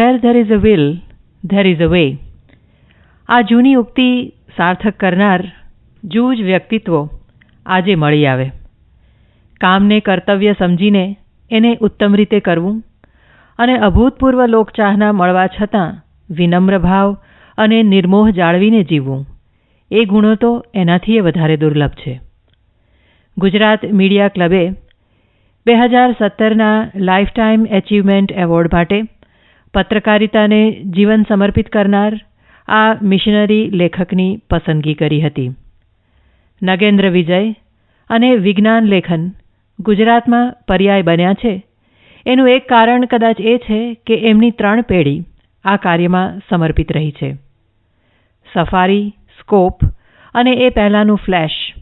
Where there is a will there is a way આ જૂની ઉક્તિ સાર્થક કરનાર જૂજ વ્યક્તિત્વો આજે મળી આવે. કામને કર્તવ્ય સમજીને એને ઉત્તમ રીતે કરવું અને અભૂતપૂર્વ લોકચાહના મળવા છતાં વિનમ્ર ભાવ અને નિર્મોહ જાળવીને જીવવું, એ ગુણો તો એનાથીય વધારે દુર્લભ છે. ગુજરાત મીડિયા ક્લબે બે હજાર સત્તરના લાઈફ ટાઈમ એચિવમેન્ટ એવોર્ડ માટે પત્રકારિતાને જીવન સમર્પિત કરનાર આ મિશનરી લેખકની પસંદગી કરી હતી. નગેન્દ્ર વિજય અને વિજ્ઞાન લેખન ગુજરાતમાં પર્યાય બન્યા છે. એનું એક કારણ કદાચ એ છે કે એમની ત્રણ પેઢી આ કાર્યમાં સમર્પિત રહી છે. સફારી, સ્કોપ અને એ પહેલાંનું ફ્લેશ.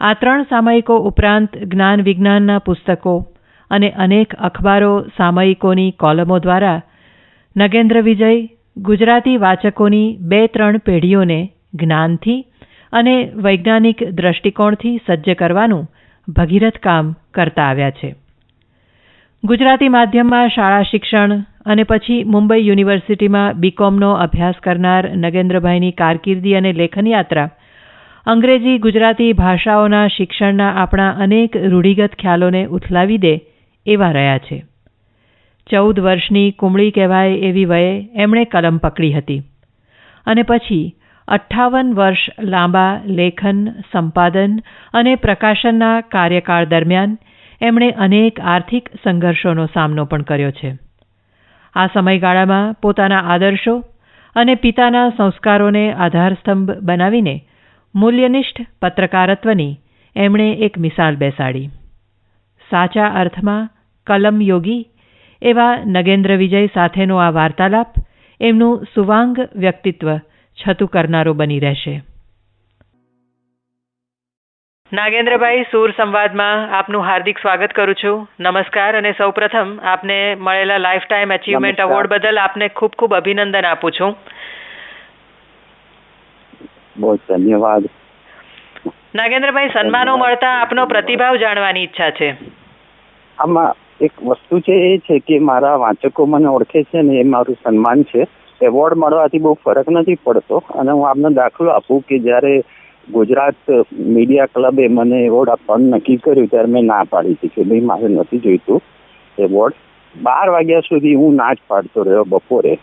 આ ત્રણ સામયિકો ઉપરાંત જ્ઞાન વિજ્ઞાનના પુસ્તકો અને અનેક અખબારો સામયિકોની કોલમો દ્વારા નગેન્દ્ર વિજય, ગુજરાતી વાચકોની બે ત્રણ પેઢીઓને જ્ઞાનથી અને વૈજ્ઞાનિક દ્રષ્ટિકોણથી સજ્જ કરવાનું ભગીરથ કામ કરતા આવ્યા છે. ગુજરાતી માધ્યમમાં શાળા શિક્ષણ અને પછી મુંબઈ યુનિવર્સિટીમાં બીકોમનો અભ્યાસ કરનાર નગેન્દ્રભાઈની કારકિર્દી અને લેખન યાત્રા અંગ્રેજી ગુજરાતી ભાષાઓના શિક્ષણના આપણા અનેક રૂઢિગત ખ્યાલોને ઉથલાવી દે એવા રહ્યા છે. ચૌદ વર્ષની કુમળી કહેવાય એવી વયે એમણે કલમ પકડી હતી. અને પછી અઠ્ઠાવન વર્ષ લાંબા લેખન, સંપાદન અને પ્રકાશનના કાર્યકાળ દરમિયાન એમણે અનેક આર્થિક સંઘર્ષોનો સામનો પણ કર્યો છે. આ સમયગાળામાં પોતાના આદર્શો અને પિતાના સંસ્કારોને આધારસ્તંભ બનાવીને મૂલ્યનિષ્ઠ પત્રકારત્વની એમણે એક મિસાલ બેસાડી. સાચા અર્થમાં કલમ યોગી એવા નગેન્દ્ર વિજય સાથેનો આ વાર્તાલાપ એમનું સુવાંગ વ્યક્તિત્વ છતું કરનારો બની રહેશે. નાગેન્દ્રભાઈ સૂર સંવાદમાં આપનું હાર્દિક સ્વાગત કરું છું. નમસ્કાર અને સૌપ્રથમ આપને મળેલા લાઈફ ટાઈમ અચીવમેન્ટ એવોર્ડ બદલ આપને ખૂબ ખૂબ અભિનંદન આપું છું. બહુ ધન્યવાદ. નાગેન્દ્રભાઈ સન્માનો મળતા આપનો પ્રતિભાવ જાણવાની ઈચ્છા છે. આમાં એક વસ્તુ છે એ છે કે મારા વાંચકો મને ઓળખે છે ને એ મારું સન્માન છે. એવોર્ડ મળવાથી બહુ ફરક નથી પડતો અને હું આપને દાખલો આપું કે જ્યારે ગુજરાત મીડિયા ક્લબે મને એવોર્ડ આપવાનું નક્કી કર્યું ત્યારે મેં ના પાડી હતી કે ભાઈ મારે નથી જોઈતું એવોર્ડ. બાર વાગ્યા સુધી હું ના જ પાડતો રહ્યો બપોરે.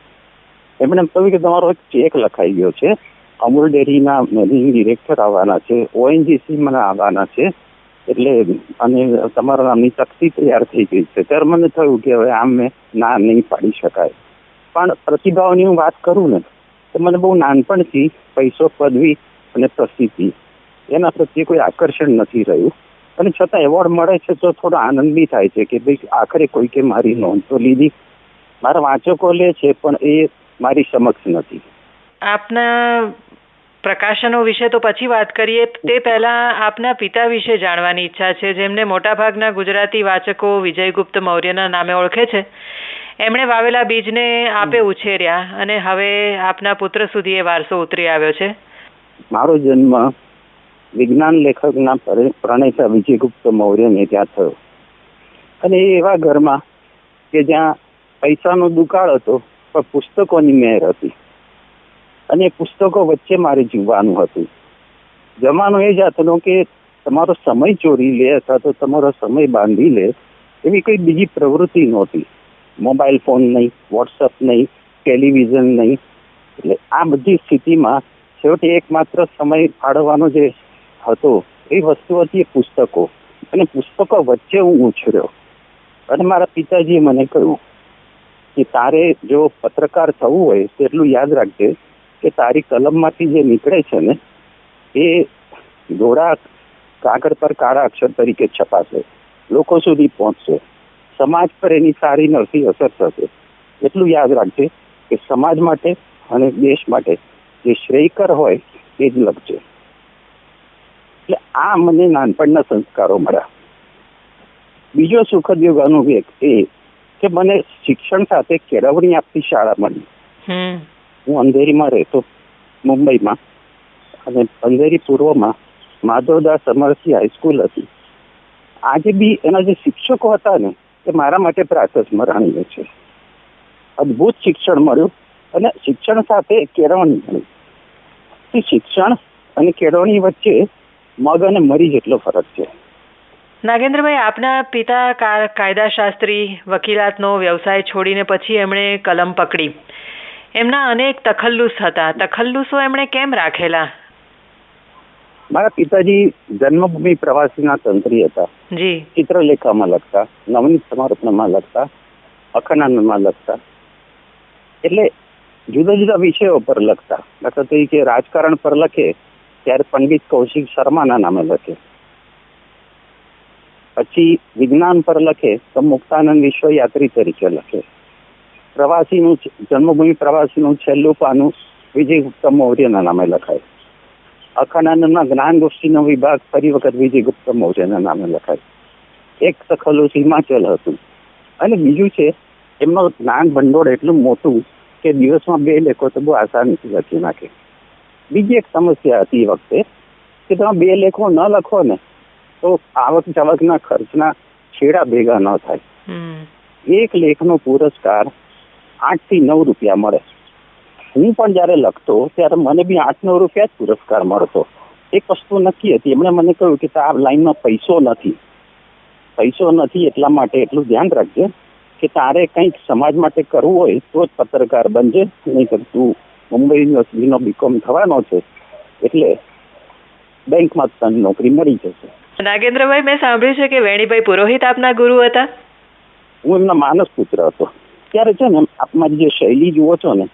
એમણે કહ્યું કે તમારો ચેક લખાઈ ગયો છે. અમૂલ ડેરીના મેનેજિંગ ડિરેક્ટર આવવાના છે. ઓએનજીસી મને આવવાના છે. એટલે અને તમારા તકતી તૈયાર થઈ ગઈ છે. ત્યારે મને થયું કે હવે આમ મેં ના નહીં પાડી શકાય. પણ પ્રતિભાઓની હું વાત કરું ને, તો મને બહુ નાનપણથી પૈસો પદવી અને પ્રસિદ્ધિ, એના પ્રત્યે કોઈ આકર્ષણ નથી રહ્યું. અને છતાં એવોર્ડ મળે છે તો થોડો આનંદ બી થાય છે કે ભાઈ આખરે કોઈ કે મારી નોંધ તો લીધી. મારા વાંચકો લે છે, પણ એ મારી સમક્ષ નથી. આપના પ્રકાશનો વિશે તો પછી વાત કરીએ. તે પહેલા આપના પિતા વિશે જાણવાની ઈચ્છા છે જેમને મોટાભાગના ગુજરાતી વાચકો વિજયગુપ્ત મૌર્યના નામે ઓળખે છે. એમણે વાવેલા બીજને આપે ઉછેર્યા અને હવે આપના પુત્ર સુધી એ વારસો ઉતરી આવ્યો છે. મારો જન્મ વિજ્ઞાન લેખકના પ્રણેતા વિજયગુપ્ત મૌર્યને ત્યાં થયો. અને એ એવા ઘરમાં કે જ્યાં પૈસાનો દુકાળ હતો પણ પુસ્તકોની મેર હતી. અને પુસ્તકો વચ્ચે મારે જીવવાનું હતું. જમાનો એ જ હતો કે તમારો સમય ચોરી લે અથવા તો તમારો સમય બાંધી લે એવી કોઈ બીજી પ્રવૃત્તિ નહોતી. મોબાઈલ ફોન નહીં વોટ્સઅપ નહીં, ટેલિવિઝન નહીં. એટલે આ બધી સ્થિતિમાં છેવટે એકમાત્ર સમય ફાળવવાનો જે હતો એ વસ્તુ હતી પુસ્તકો. અને પુસ્તકો વચ્ચે હું ઉછર્યો. અને મારા પિતાજીએ મને કહ્યું કે તારે જો પત્રકાર થવું હોય તો એટલું યાદ રાખજે કે તારી કલમમાંથી જે નીકળે છે ને, એ ધોળા કાગળ પર કાળા અક્ષર તરીકે છપાશે. લોકો સુધી પહોંચશે. સમાજ પર એની સારી નરસી અસર થશે. એટલું યાદ રાખજે કે સમાજ માટે અને દેશ માટે જે શ્રેયકર હોય એ જ લખજે એટલે આ મને નાનપણના સંસ્કારો મળ્યા. બીજો સુખદ યુગ અનુભવ એ કે મને શિક્ષણ સાથે કેળવણી આપતી શાળા મળી. હું અંધેરીમાં રહેતો મુંબઈમાં અને અંધેરી પૂર્વમાં માધવદાસ અમરસિંહ હાઈસ્કૂલ હતી. આજે બી એના જે શિક્ષકો હતા ને, એ મારા માટે પ્રાતસ્મરણીય છે. અદ્ભુત શિક્ષણ મળ્યું અને શિક્ષણ સાથે કેળવણી મળી. શિક્ષણ અને કેળવણી વચ્ચે મગ અને મરી જેટલો ફરક છે. નાગેન્દ્રભાઈ, આપના પિતા કાયદાશાસ્ત્રી, વકીલાતનો વ્યવસાય છોડીને પછી એમણે કલમ પકડી. એમના અનેક તખલ્લુસ હતા. તખલ્લુસો એમણે કેમ રાખેલા? મારા પિતાજી જન્મભૂમિ પ્રવાસીના તંત્રી હતા. જી. ચિત્રલેખામાં લખતા નવનીત સમારોપણમાં લખતા અખંડાનંદમાં લખતા. એટલે જુદા જુદા વિષયો પર લખતા. દાખલા તરીકે રાજકારણ પર લખે ત્યારે પંડિત કૌશિક શર્માના નામે લખે. પછી વિજ્ઞાન પર લખે તો મુક્તાનંદ વિશ્વયાત્રી તરીકે લખે. પ્રવાસીનું જન્મભૂમિ પ્રવાસીનું છેલ્લું પાનું વિજયગુપ્ત મૌર્યના નામે લખાય. અખંડાનંદના જ્ઞાન ગોષ્ઠીનો વિભાગ ફરી વખત વિજયગુપ્ત મૌર્યના નામે લખાય. એક સખલું હિમાચલ હતું. અને બીજું છે એમનો જ્ઞાન ભંડોળ એટલું મોટું કે દિવસમાં બે લેખો તો બહુ આસાનીથી લખી નાખે. બીજી એક સમસ્યા હતી એ વખતે કે તમે બે લેખો ન લખો ને તો આવક જાવકના ખર્ચના છેડા ભેગા ન થાય. એક લેખનો પુરસ્કાર આઠથી નવ રૂપિયા મળે. હું પણ જયારે લખતો ત્યારે મને બી આઠ નવ રૂપિયા જ પુરસ્કાર મળતો. એક વસ્તુ નક્કી હતી. એમણે મને કહ્યું કે આ લાઈનમાં પૈસો નથી. પૈસો નથી એટલા માટે એટલું ધ્યાન રાખજે કે તારે કંઈક સમાજ માટે કરવું હોય તો જ પત્રકાર બનજે. નહીં તું મુંબઈ યુનિવર્સિટીનો બીકોમ થવાનો છે એટલે બેંકમાં તને નોકરી મળી જશે. નાગેન્દ્રભાઈ મેં સાંભળ્યું છે કે વેણીભાઈ પુરોહિત આપના ગુરુ હતા? હું એમના માનસ પુત્ર હતો. ત્યારે છે ને આપમાં જે શૈલી જુઓ છો ને,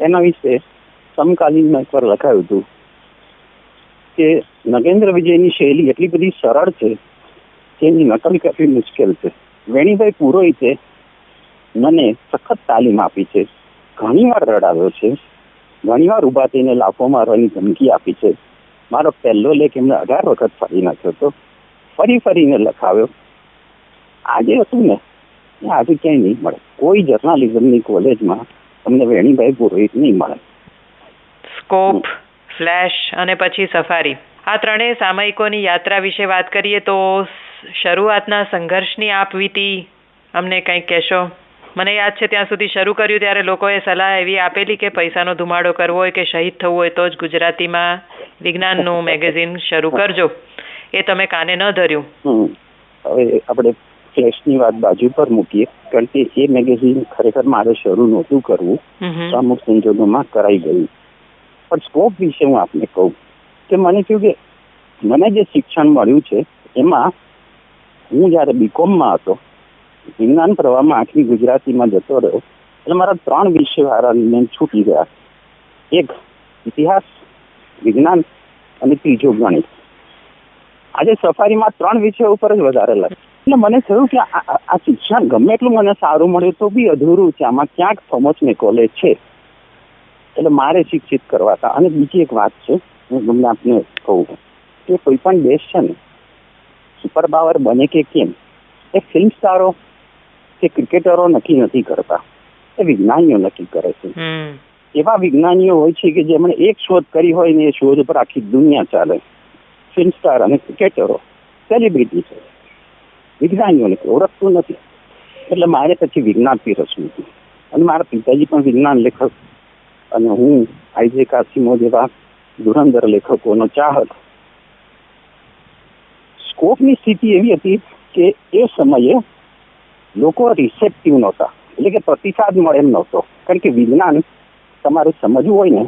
એના વિશે સમકાલીન મેં પર લખાયું હતું કે નગેન્દ્ર વિજયની શૈલી એટલી બધી સરળ છે કે એની નકલ કરવી મુશ્કેલ છે. વેણીભાઈ પુરોહિતે મને સખત તાલીમ આપી છે. ઘણીવાર રડાવ્યો છે. ઘણીવાર ઊભા થઈને લાફો મારવાની ધમકી આપી છે. મારો પહેલો લેખ એમને અઢાર વખત ફરી નાખ્યો હતો. ફરી ફરીને લખાવ્યો. આજે હતું ને આજે ક્યાંય નહીં મળે. કોઈ જર્નાલિઝમની કોલેજમાં તમને વેણીભાઈ પુરોહિત નહીં મળે. સ્કોપ ફ્લેશ અને પછી સફારી. આ ત્રણેય સામયિકોની યાત્રા વિશે વાત કરીએ તો શરૂઆતના સંઘર્ષની આપ વીતી. અમને કંઈક કહેશો? મને યાદ છે ત્યાં સુધી શરૂ કર્યું ત્યારે લોકોએ સલાહ એવી આપેલી કે પૈસાનો ધુમાડો કરવો હોય કે શહીદ થવું હોય તો જ ગુજરાતીમાં વિજ્ઞાનનું મેગેઝિન શરૂ કરજો. એ તમે કાને ન ધર્યું. હવે આપણે ફ્લેશની વાત બાજુ પર મૂકીએ કારણ કે એ મેગેઝિન ખરેખર મારે શરૂ નહોતું કરવું. અમુક સંજોગોમાં કરાઈ ગયું. પણ સ્કોપ વિશે હું આપને કહું કે મને થયું કે મને જે શિક્ષણ મળ્યું છે એમાં હું જ્યારે બીકોમમાં હતો વિજ્ઞાન પ્રવાહમાં આખી ગુજરાતીમાં જતો રહ્યો એટલે મારા ત્રણ વિષય વાળા છૂટી ગયા. એક ઇતિહાસ વિજ્ઞાન અને ત્રીજો ગણિત. આજે સફારીમાં ત્રણ વિષય ઉપર જ વધારે લાગે એટલે મને થયું કે આ શિક્ષણ ગમે એટલું મને સારું મળે તો બી અધૂરું છે. આમાં ક્યાંક થોમસ કોલેજ છે. એટલે મારે શિક્ષિત કરવા હતા. અને બીજી એક વાત છે હું તમને આપને કહું. કે કોઈ પણ દેશ છે ને સુપર પાવર બને કે કેમ? એ ફિલ્મ સ્ટારો કે ક્રિકેટરો નક્કી નથી કરતા. એ વિજ્ઞાનીઓ નક્કી કરે છે. એવા વિજ્ઞાનીઓ હોય છે કે જેમણે એક શોધ કરી હોય ને એ શોધ પર આખી દુનિયા ચાલે. ફિલ્મ સ્ટાર અને ક્રિકેટરો સેલિબ્રિટી છે. વિજ્ઞાનીઓને ઓળખતું નથી. એટલે મારે પછી વિજ્ઞાન પીરસવું હતું અને મારા પિતાજી પણ વિજ્ઞાન લેખક. અને હું આઈજે કાસિમો જેવા ધુરંધર લેખકોનો ચાહક. સ્કોપની સ્થિતિ એવી હતી કે એ સમયે લોકો રિસેપ્ટિવ નહોતા. એટલે કે પ્રતિસાદ મળે એમ નહોતો. કારણ કે વિજ્ઞાન તમારે સમજવું હોય ને,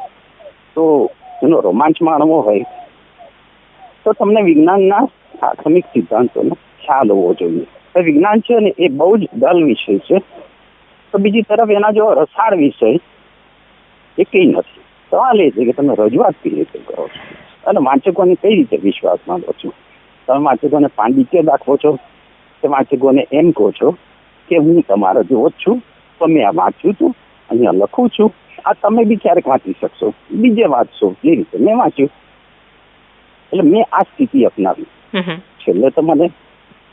તો એનો રોમાંચ માણવો હોય. તો તમને વિજ્ઞાનના પ્રાથમિક સિદ્ધાંતોનો ખ્યાલ હોવો જોઈએ વિજ્ઞાન છે ને એ બહુ જ ડલ વિષય છે. તો બીજી તરફ એના જો રસાળ વિષય એ કઈ નથી. સવાલ એ છે કે તમે રજૂઆત કઈ રીતે કરો છો? અને વાંચકોને કઈ રીતે વિશ્વાસમાં લો છો? તમે વાંચકોને પાંડિત્ય દાખવો છો? કે વાંચકોને એમ કહો છો કે હું તમારો જેવો જ છું તો મેં આ વાંચ્યું છું અહીંયા લખું છું. આ તમે બી ક્યારેક વાંચી શકશો. બીજે વાંચશો. એ રીતે મેં વાંચ્યું. એટલે મેં આ સ્થિતિ અપનાવી. છેલ્લે તો મને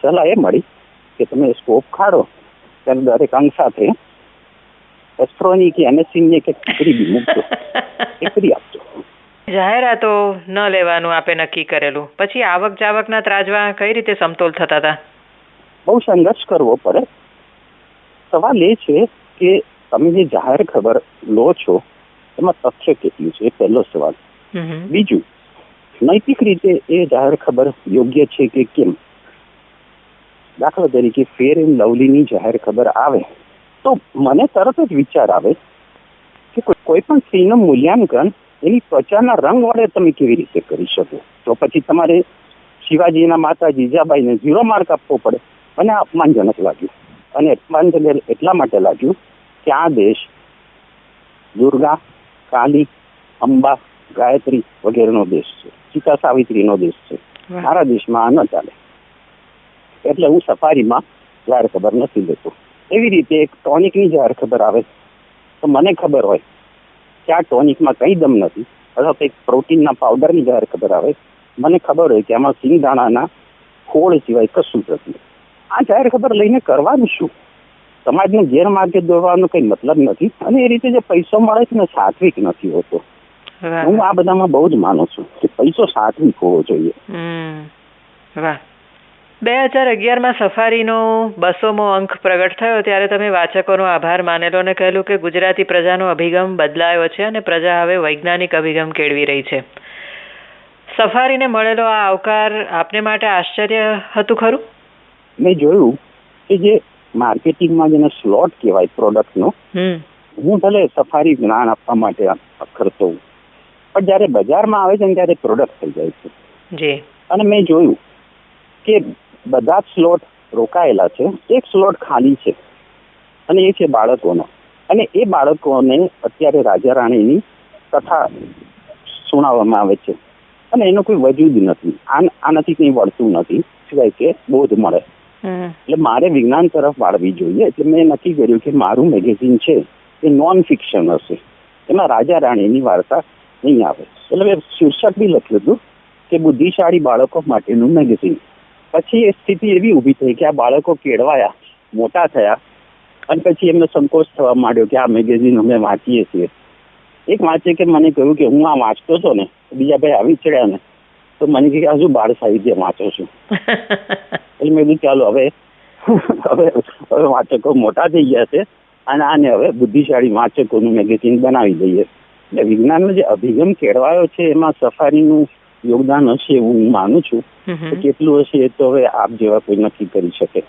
સલાહ એ મળી કે તમે સ્કોપ ખાડો ત્યારે દરેક અંગ સાથે એસ્ટ્રોની કે એનએસસીની કે ટીકરી બી મૂકજો ટીકરી આપજો જાહેરાતો ન લેવાનું આપે નક્કી કરેલું પછી આવક જાવકના ત્રાજવા કઈ રીતે સમતોલ થતા હતા બહુ સંઘર્ષ કરવો પડે સવાલ એ છે કે તમે જે જાહેર ખબર લો છો એમાં તથ્ય કેટલું છે એ પહેલો સવાલ હમ હમ. બીજું નૈતિક રીતે એ જાહેર ખબર યોગ્ય છે કે કેમ દાખલા તરીકે ફેર એન્ડ લવલીની જાહેર ખબર આવે તો મને તરત જ વિચાર આવે કે કોઈ- પણ સ્ત્રીનું મૂલ્યાંકન એની ત્વચાના રંગ વડે તમે કેવી રીતે કરી શકો? તો પછી તમારે શિવાજીના માતા જીજાબાઈને ઝીરો માર્ક આપવો પડે. અને અપમાનજનક લાગ્યું. અને અપમાનજનક એટલા માટે લાગ્યું કે આ દેશ દુર્ગા કાલી અંબા ગાયત્રી વગેરેનો દેશ છે. સીતા સાવિત્રીનો દેશ છે. મારા દેશમાં આ ન ચાલે. એટલે હું સફારીમાં જાહેર ખબર નથી લેતો. એવી રીતે એક ટોનિકની જાહેર ખબર આવે તો મને ખબર હોય કે આ ટોનિકમાં કંઈ દમ નથી. અથવા કંઈક પ્રોટીનના પાવડરની જાહેર ખબર આવે. મને ખબર હોય કે આમાં સિંગદાણાના ખોળ સિવાય કશું જ નથી. આ જાહેર ખબર લઈને કરવાનું શું? સમાજને ગેરમાર્ગે દોરવાનો કંઈ મતલબ નથી અને એ રીતે જે પૈસો મળે છે ને સાત્વિક નથી હોતો. હું આ બધામાં બહુ જ માનું છું કે પૈસો સાત્વિક હોવો જોઈએ. વાહ. બે હજાર અગિયારમાં સફારીનો બસોમો અંક પ્રગટ થયો ત્યારે તમે વાચકોનો આભાર માનેલો અને કહેલું કે ગુજરાતી પ્રજાનો અભિગમ બદલાયો છે અને પ્રજા હવે વૈજ્ઞાનિક અભિગમ કેળવી રહી છે. સફારીને મળેલો આ આવકાર આપને માટે આશ્ચર્ય હતું ખરું? મેં જોયું કે જે માર્કેટિંગમાં જેને સ્લોટ કહેવાય પ્રોડક્ટનો હું ભલે સફારી જ્ઞાન આપવા માટે આ પણ જ્યારે બજારમાં આવે છે ને ત્યારે પ્રોડક્ટ થઈ જાય છે. જી. અને મેં જોયું કે બધા જ સ્લોટ રોકાયેલા છે. એક સ્લોટ ખાલી છે અને એ છે બાળકોનો. અને એ બાળકોને અત્યારે રાજા રાણીની કથા સુણાવવામાં આવે છે. અને એનો કોઈ વજૂદ નથી. આનાથી કંઈ વળતું નથી. સિવાય કે બોધ મળે. એટલે મારે વિજ્ઞાન તરફ વાળવી જોઈએ. એટલે મેં નક્કી કર્યું કે મારું મેગેઝિન છે એ નોન ફિક્શન હશે. એમાં રાજા રાણીની વાર્તા નહીં આવે. એટલે મેં શીર્ષક બી લખ્યું હતું કે બુદ્ધિશાળી બાળકો માટેનું મેગેઝિન પછી એ સ્થિતિ એવી ઊભી થઈ કે આ બાળકો કેળવાયા મોટા થયા અને પછી એમનો સંકોચ થવા માંડ્યો કે આ મેગેઝિન અમે વાંચીએ છીએ. એક વાંચે કે મને કહ્યું કે હું આ વાંચતો હતો ને બીજા ભાઈ આવી ચડ્યા ને તો મને કે હજુ બાળ સાહિત્ય વાંચો છું. એટલે મેં કીધું ચાલો હવે હવે હવે વાંચકો મોટા થઈ ગયા છે અને આને હવે બુદ્ધિશાળી વાંચકોનું મેગેઝિન બનાવી દઈએ. એટલે વિજ્ઞાનનો જે અભિગમ કેળવાયો છે એમાં સફારીનું યોગદાન હશે એવું હું માનું છું. કેટલું હશે એ તો હવે આપ જેવા કોઈ નક્કી કરી શકે.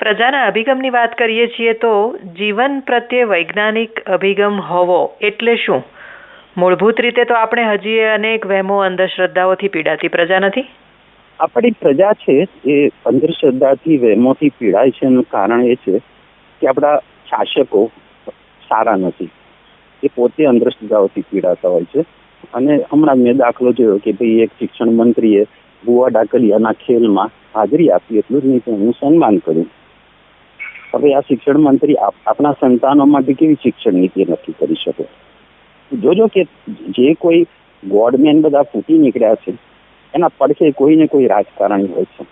પ્રજાના અભિગમની વાત કરીએ છીએ તો જીવન પ્રત્યે વૈજ્ઞાનિક અભિગમ હોવો એટલે શું? મૂળભૂત રીતે તો આપણે હજી અનેક વહેમો અંધશ્રદ્ધાઓથી પીડાતી પ્રજા નથી? આપણી પ્રજા છે એ અંધશ્રદ્ધાથી વહેમોથી પીડાય છે એનું કારણ એ છે કે આપણા શાસકો સારા નથી. એ પોતે અંધશ્રદ્ધાઓથી પીડાતા હોય છે. અને હમણાં મેં દાખલો જોયો કે ભાઈ એક શિક્ષણ મંત્રીએ ભુવા ડાકલિયાના ખેલમાં હાજરી આપી એટલું જ નહીં પણ હું સન્માન કર્યું હવે આ શિક્ષણ મંત્રી આપણા સંતાનો માટે કેવી શિક્ષણ નીતિ નક્કી કરી શકે? જોજો કે જે કોઈ ગોડમેન બધા ફૂટી નીકળ્યા છે, એના પડખે કોઈ ને કોઈ રાજકારણી હોય છે.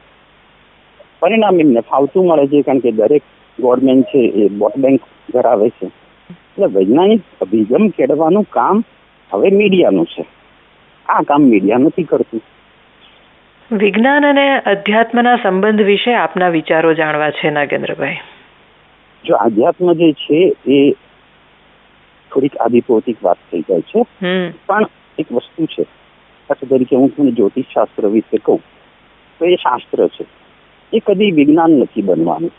પરિણામ એમને ફાવતું મળે છે, કારણ કે દરેક ગોડમેન છે એ વોટ બેંક ધરાવે છે. એટલે વૈજ્ઞાનિક અભિગમ કેળવાનું કામ હવે મીડિયાનું છે. આ કામ મીડિયા નથી કરતું. વિજ્ઞાન અને અધ્યાત્મના સંબંધ વિશે આપના વિચારો જાણવા છે નાગેન્દ્રભાઈ? જો અધ્યાત્મ જે છે એ થોડીક આદિભૌતિક વાત થઈ જાય છે પણ એક વસ્તુ છે. દાખલા તરીકે હું તમને જ્યોતિષ શાસ્ત્ર વિશે કહું તો એ શાસ્ત્ર છે. એ કદી વિજ્ઞાન નથી બનવાનું.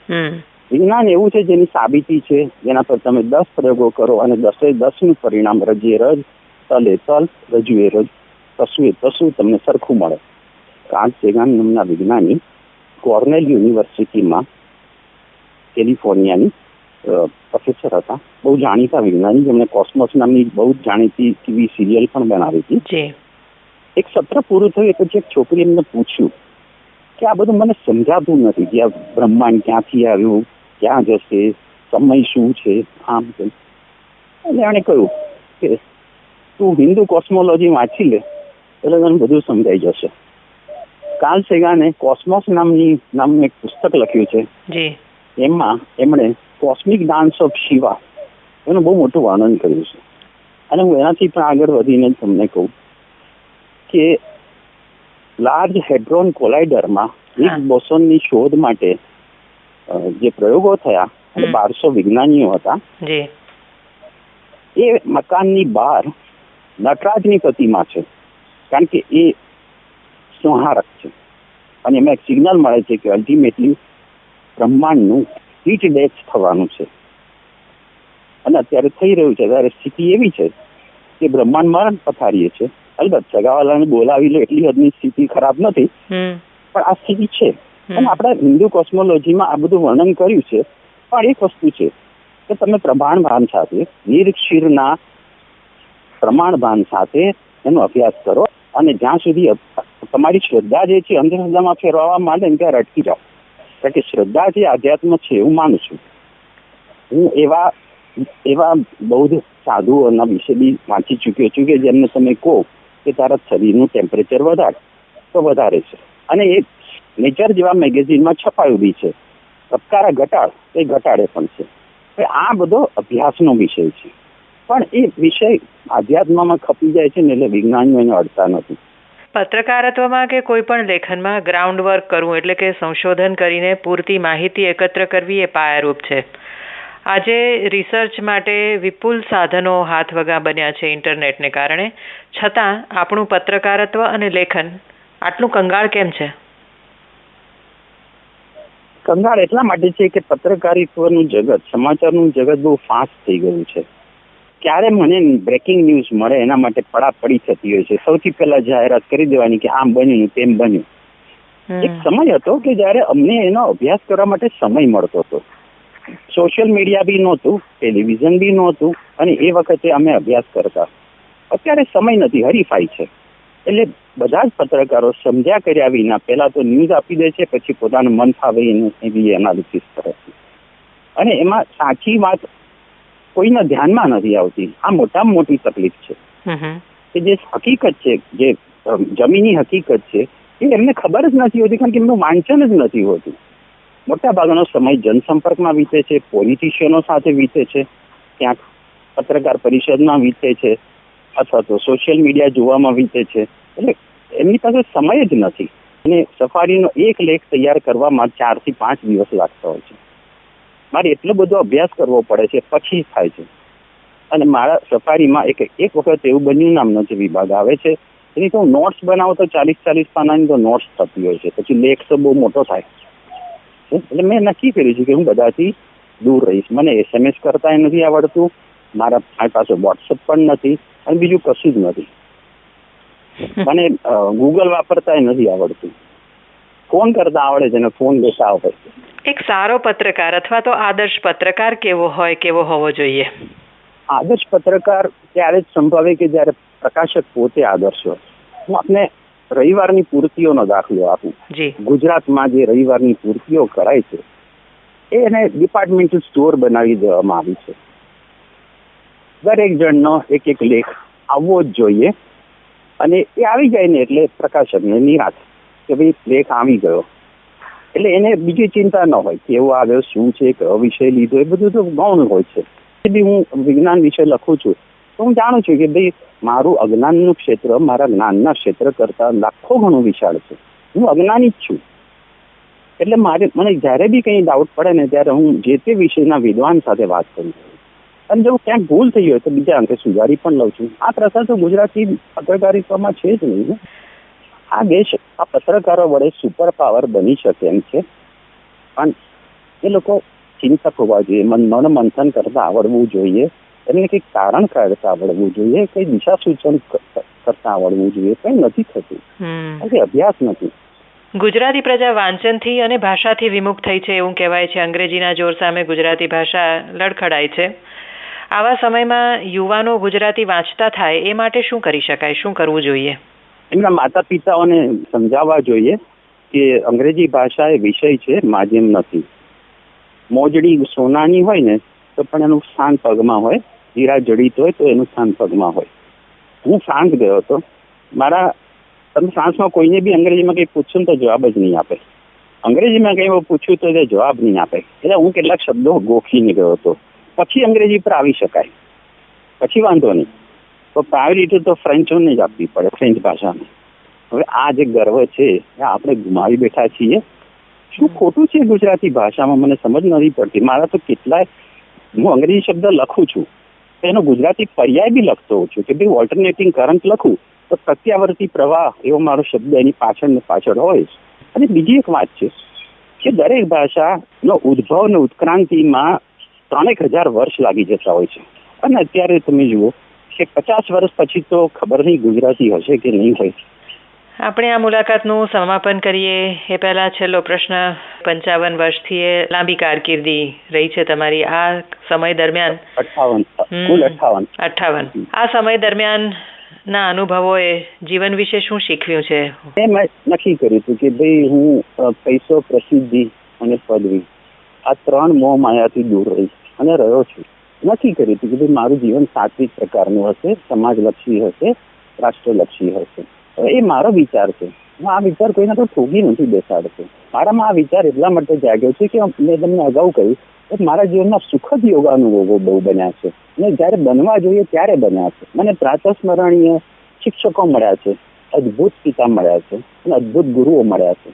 વિજ્ઞાન એવું છે જેની સાબિતી છે જેના પર તમે દસ પ્રયોગો કરો અને દસે દસનું પરિણામ રજે રજ તલે તલ એ રજ તસુ એ તસુ તમને સરખું મળે. કાર્લ સેગાન નામના વિજ્ઞાની કોર્નેલ યુનિવર્સિટીમાં કેલિફોર્નિયાની પ્રોફેસર હતા. બહુ જાણીતા વિજ્ઞાની જેમણે કોસ્મોસ નામની બહુ જાણીતી ટીવી સિરિયલ પણ બનાવી હતી. એક સત્ર પૂરું થયું એટલે એક છોકરી એમને પૂછ્યું કે આ બધું મને સમજાતું નથી. કે આ બ્રહ્માંડ ક્યાંથી આવ્યું? ક્યાં જશે? સમય શું છે? આમ તેમ. એટલે એણે કહ્યું કે તું હિન્દુ કોસ્મોલોજી વાંચી લે એટલે તને બધું સમજાઈ જશે. કાર્લ સેગાને કોસ્મોસ નામની નામનું એક પુસ્તક લખ્યું છે. એમાં એમણે કોસ્મિક ડાન્સ ઓફ શિવા એનું બહુ મોટું વર્ણન કર્યું છે. અને હું એનાથી પણ આગળ વધીને તમને કહું કે લાર્જ હેડ્રોન કોલાઇડરમાં હા. બોસોનની શોધ માટે જે પ્રયોગો થયા અને બારસો વિજ્ઞાનીઓ હતા એ મકાનની બહાર નટરાજની પ્રતિમા છે. કારણ કે એ સંહારક છે. અને એમાં એક સિગ્નલ મળે છે કે અલ્ટિમેટલી બ્રહ્માંડનું હીટ ડેથ થવાનું છે. અને અત્યારે થઈ રહ્યું છે. ત્યારે સ્થિતિ એવી છે કે બ્રહ્માંડ મરણ પથારીએ છે. અલબત્ત સગાવાલાને બોલાવી લે એટલી હદની સ્થિતિ ખરાબ નથી. પણ આ સ્થિતિ છે. અને આપણા હિન્દુ કોસ્મોલોજીમાં આ બધું વર્ણન કર્યું છે. પણ એક વસ્તુ છે કે તમે પ્રમાણ ભાન સાથે નિરક્ષીરના પ્રમાણ ભાન સાથે એનો અભ્યાસ કરો અને જ્યાં સુધી તમારી શ્રદ્ધા જે છે અંધશ્રદ્ધામાં ફેરવવા માંડે ને ત્યારે અટકી જાઓ. કારણ કે શ્રદ્ધા જે આધ્યાત્મ છે એવું માનું છું. હું એવા એવા બૌદ્ધ સાધુઓના વિશે બી વાંચી ચૂક્યો છું કે જેમને તમે કહો કે તારા શરીરનું ટેમ્પરેચર વધારે, તો વધારે છે. અને એ નેચર જેવા મેગેઝિનમાં છપાયું બી છે. ધબકારા ઘટાડ, એ ઘટાડે પણ છે. આ બધો અભ્યાસનો વિષય છે. પણ એ વિષય આધ્યાત્મમાં ખપી જાય છે ને એટલે વિજ્ઞાનીઓ એને અડતા નથી. પત્રકારત્વમાં કે કોઈ પણ લેખનમાં ગ્રાઉન્ડ વર્ક કરવું એટલે કે સંશોધન કરીને પૂરતી માહિતી એકત્ર કરવી એ પાયારૂપ છે. આજે રિસર્ચ માટે વિપુલ સાધનો હાથવગા બન્યા છે ઇન્ટરનેટને કારણે. છતાં આપણું પત્રકારત્વ અને લેખન આટલું કંગાળ કેમ છે? કંગાળ એટલા માટે છે કે પત્રકારિત્વનું જગત સમાચારનું જગત બહુ ફાસ્ટ થઈ ગયું છે. ક્યારે મને બ્રેકિંગ ન્યૂઝ મળે એના માટે પડાપડી થતી હોય છે? સૌથી પહેલા જાહેરાત કરી દેવાની કે આમ બન્યું તેમ બન્યું. એક સમય હતો કે જયારે અમને એનો અભ્યાસ કરવા માટે સમય મળતો હતો. સોશિયલ મીડિયા બી નહોતું ટેલિવિઝન બી નહોતું અને એ વખતે અમે અભ્યાસ કરતા. અત્યારે સમય નથી હરીફાઈ છે. એટલે બધા જ પત્રકારો સમજ્યા કર્યા વિના પહેલા તો ન્યૂઝ આપી દે છે પછી પોતાનું મન ફાવે એને એવી એનાલિસિસ કરે છે. અને એમાં સાચી વાત કોઈના ધ્યાનમાં નથી આવતી. આ મોટામાં મોટી તકલીફ છે. કે જે હકીકત છે જે જમીની હકીકત છે એ એમને ખબર જ નથી હોતી કારણ કે એમનું વાંચન જ નથી હોતું. મોટા ભાગનો સમય જનસંપર્કમાં વીતે છે પોલિટિશિયનો સાથે વીતે છે ક્યાંક પત્રકાર પરિષદમાં વીતે છે અથવા તો સોશિયલ મીડિયા જોવામાં વીતે છે. એટલે એમની પાસે સમય જ નથી. અને સફારીનો એક લેખ તૈયાર કરવામાં ચારથી પાંચ દિવસ લાગતા હોય છે. મારે એટલો બધો અભ્યાસ કરવો પડે છે પછી થાય છે. અને મારા સફારીમાં એક એક વખત એવું બન્યું નામનો જે વિભાગ આવે છે એની તો નોટ્સ બનાવો તો ચાલીસ ચાલીસ પાનાની તો નોટ્સ થતી હોય છે. પછી લેખ તો બહુ મોટો થાય. એટલે મેં નક્કી કર્યું છે કે હું બધાથી દૂર રહીશ. મને એસએમએસ કરતા નથી આવડતું મારા મારી પાસે વોટ્સઅપ પણ નથી અને બીજું કશું જ નથી. મને ગૂગલ વાપરતા નથી આવડતું. ફોન કરતા આવડે છે અને ફોન આવડે એક સારો પત્રકાર અથવા તો આદર્શ પત્રકાર કેવો હોય કેવો હોવો જોઈએ? આદર્શ પત્રકાર ત્યારે જ સંભવે કે જ્યારે પ્રકાશક પોતે આદર્શ હોય. હું આપને રવિવારની પૂર્તિઓનો દાખલો આપું. ગુજરાતમાં જે રવિવારની પૂર્તિઓ કરાય છે એને ડિપાર્ટમેન્ટલ સ્ટોર બનાવી દેવામાં આવી છે. દરેક જણનો એક એક લેખ આવવો જ જોઈએ અને એ આવી જાય ને એટલે પ્રકાશકને નિરાશ કે ભાઈ લેખ આવી ગયો. એટલે એને બીજી ચિંતા ન હોય કેવો આવ્યો શું છે, કયો વિષય લીધો, એ બધું તો ગૌણ હોય છે. બી હું વિજ્ઞાન વિશે લખું છું. તો હું જાણું છું કે ભાઈ મારું અજ્ઞાનનું ક્ષેત્ર મારા જ્ઞાનના ક્ષેત્ર કરતા લાખો ઘણું વિશાળ છે. હું અજ્ઞાની જ છું. એટલે મારે, મને જ્યારે બી કંઈ ડાઉટ પડે ને ત્યારે હું જે તે વિષયના વિદ્વાન સાથે વાત કરું છું. અને જો ક્યાંક ભૂલ થઈ હોય તો બીજા અંકે સુધારી પણ લઉં છું. આ પ્રથા તો ગુજરાતી પત્રકારિત્વમાં છે જ નહીં આ દેશ આ પત્રકારો વડે સુપર પાવર બની શકે એમ છે. પણ એ લોકો ચિંતક હોવા જોઈએ. મન મંથન કરતા આવડવું જોઈએ. એમને કંઈક કારણ કાઢતા આવડવું જોઈએ. કઈ દિશા સૂચન કરતા આવડવું જોઈએ. કઈ નથી થતું. કે અભ્યાસ નથી. ગુજરાતી પ્રજા વાંચનથી અને ભાષાથી વિમુખ થઈ છે એવું કહેવાય છે. અંગ્રેજીના જોર સામે ગુજરાતી ભાષા લડખડાય છે. આવા સમયમાં યુવાનો ગુજરાતી વાંચતા થાય એ માટે શું કરી શકાય? શું કરવું જોઈએ? એમના માતા પિતાઓને સમજાવવા જોઈએ કે અંગ્રેજી ભાષા એ વિષય છે, માધ્યમ નથી. મોજડી સોનાની હોય ને, તો પણ એનું સ્થાન પગમાં હોય. હીરા જડિત હોય, તો એનું સ્થાન પગમાં હોય. હું ફ્રાન્સ ગયો હતો. મારા, તમે ફ્રાન્સમાં કોઈને બી અંગ્રેજીમાં કંઈ પૂછશું તો જવાબ જ નહીં આપે. અંગ્રેજીમાં કંઈ પૂછ્યું તો એ જવાબ નહીં આપે. એટલે હું કેટલાક શબ્દો ગોખીને ગયો હતો. પછી અંગ્રેજી પર આવી શકાય. પછી વાંધો નહીં. તો પ્રાયોરિટી તો ફ્રેન્ચોને જ આપવી પડે ફ્રેન્ચ ભાષાને. હવે આ જે ગર્વ છે એ આપણે ગુમાવી બેઠા છીએ. શું ખોટું છે ગુજરાતી ભાષામાં? મને સમજ નથી પડતી. મારા તો કેટલાય હું અંગ્રેજી શબ્દ લખું છું એનો ગુજરાતી પર્યાય બી લખતો હોઉં છું કે ભાઈ ઓલ્ટરનેટિંગ કરંટ લખું તો પ્રત્યાવર્તી પ્રવાહ એવો મારો શબ્દ એની પાછળ ને પાછળ હોય અને બીજી એક વાત છે કે દરેક ભાષાનો ઉદ્ભવ ને ઉત્ક્રાંતિમાં ત્રણેક હજાર વર્ષ લાગી જતા હોય છે. અને અત્યારે તમે જુઓ કે પચાસ વર્ષ પછી તો ખબર નહીં ગુજરાતી હશે કે નહીં હોય? આપણે આ મુલાકાતનું સમાપન કરીએ. એ પહેલા છેલ્લો પ્રશ્ન પંચાવન વર્ષથી એ લાંબી કારકિર્દી રહી છે તમારી. આ સમય દરમિયાન અઠાવન. કુલ અઠાવન. આ સમય દરમિયાન ના અનુભવોએ જીવન વિશે શું શીખવ્યું છે? મેં નક્કી કર્યું હતું કે ભાઈ હું પૈસો પ્રસિદ્ધિ અને પદવી આ ત્રણ મોહ માયાથી દૂર રહીશ અને રહ્યો છું. નક્કી કરી. હતી કે ભાઈ મારું જીવન સાત્વિક પ્રકારનું હશે, સમાજલક્ષી હશે, રાષ્ટ્રલક્ષી હશે. એ મારો વિચાર છે. હું આ વિચાર કોઈને તો ઠોગી નથી બેસાડતો. મારામાં આ વિચાર એટલા માટે જાગ્યો છે કે મેં તમને અગાઉ કહ્યું કે મારા જીવનમાં સુખદ યોગાનુભવો બહુ બન્યા છે. અને જ્યારે બનવા જોઈએ ત્યારે બન્યા છે. મને પ્રાતસ્મરણીય શિક્ષકો મળ્યા છે, અદ્ભુત પિતા મળ્યા છે, અને અદ્ભુત ગુરુઓ મળ્યા છે.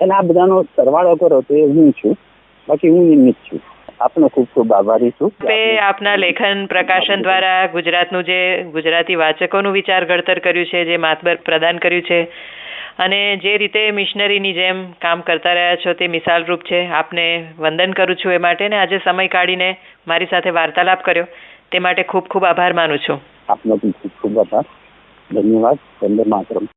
અને આ બધાનો સરવાળો કરો તો એ હું છું. બાકી હું નિમિત્ત છું. આપનો ખૂબ ખૂબ આભારી છું આપે આપના લેખન પ્રકાશન દ્વારા ગુજરાતનું જે ગુજરાતી વાચકોનું વિચાર ઘડતર કર્યું છે જે માતબર પ્રદાન કર્યું છે અને જે રીતે મિશનરીની જેમ કામ કરતા રહ્યા છો તે મિસાલરૂપ છે. આપને વંદન કરું છું એ માટે ને આજે સમય કાઢીને મારી સાથે વાર્તાલાપ કર્યો. તે માટે ખૂબ ખૂબ આભાર માનું છું. આપનો ખૂબ ખૂબ આભાર. ધન્યવાદ. વંદે માતરમ.